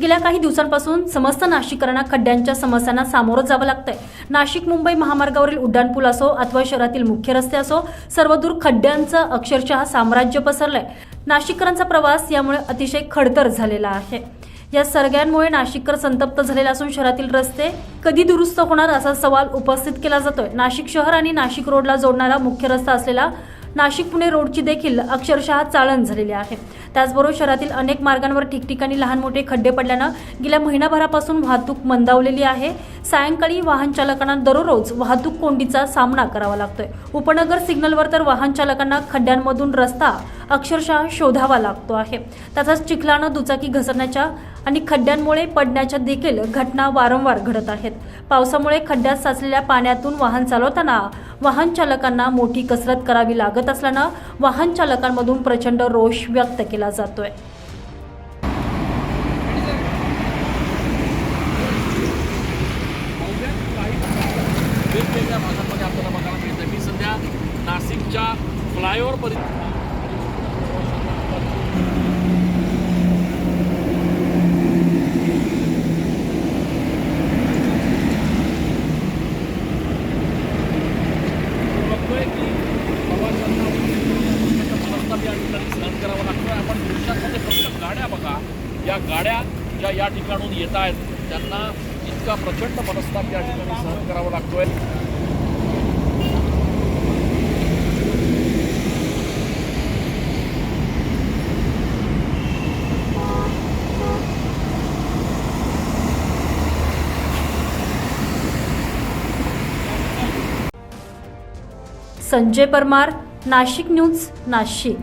गेल्या काही दिवसांपासून समस्त नाशिककरांना खड्ड्यांच्या समस्यांना सामोरं जावं लागतंय. नाशिक मुंबई महामार्गावरील उड्डाणपूल असो अथवा शहरातील मुख्य रस्ते असो सर्वदूर खड्ड्यांचं अक्षरशः साम्राज्य पसरलंय. नाशिककरांचा प्रवास यामुळे अतिशय खडतर झालेला आहे. या सरग्यांमुळे नाशिककर संतप्त झालेला असून शहरातील रस्ते कधी दुरुस्त होणार असा सवाल उपस्थित केला जातोय. नाशिक शहर आणि नाशिक रोडला जोडणारा मुख्य रस्ता असलेला नाशिक पुणे रोडची देखील अक्षरशः चाळण झालेली आहे. त्याचबरोबर शहरातील अनेक मार्गांवर ठिकठिकाणी लहान मोठे खड्डे पडल्यानं गेल्या महिनाभरापासून वाहतूक मंदावलेली आहे. सायंकाळी वाहन चालकांना दररोज वाहतूक कोंडीचा सामना करावा लागतोय. उपनगर सिग्नलवर तर वाहन चालकांना खड्ड्यांमधून रस्ता अक्षरशः शोधावा लागतो आहे. तसंच चिखलानं दुचाकी घसरण्याच्या आणि खड्ड्यांमुळे पडण्याच्या देखील घटना वारंवार घडत आहेत. पावसामुळे खड्ड्यात साचलेल्या पाण्यातून वाहन चालवताना वाहन चालकांना मोठी कसरत करावी लागत असल्यानं वाहन चालकांमधून प्रचंड रोष व्यक्त केला जातोय. वेगवेगळ्या भागांमध्ये आपल्याला बघायला मिळतं मी सध्या नाशिकच्या फ्लायओव्हर पर्यंत बघतोय की प्रवाशांना मनस्ताप या ठिकाणी सहन करावं लागतं आपण दृश्यामध्ये फक्त गाड्या बघा. या गाड्या ज्या या ठिकाणून येत आहेत त्यांना इतका प्रचंड मनस्ताप या ठिकाणी सहन करावा लागतोय. संजय परमार नाशिक न्यूज नाशिक.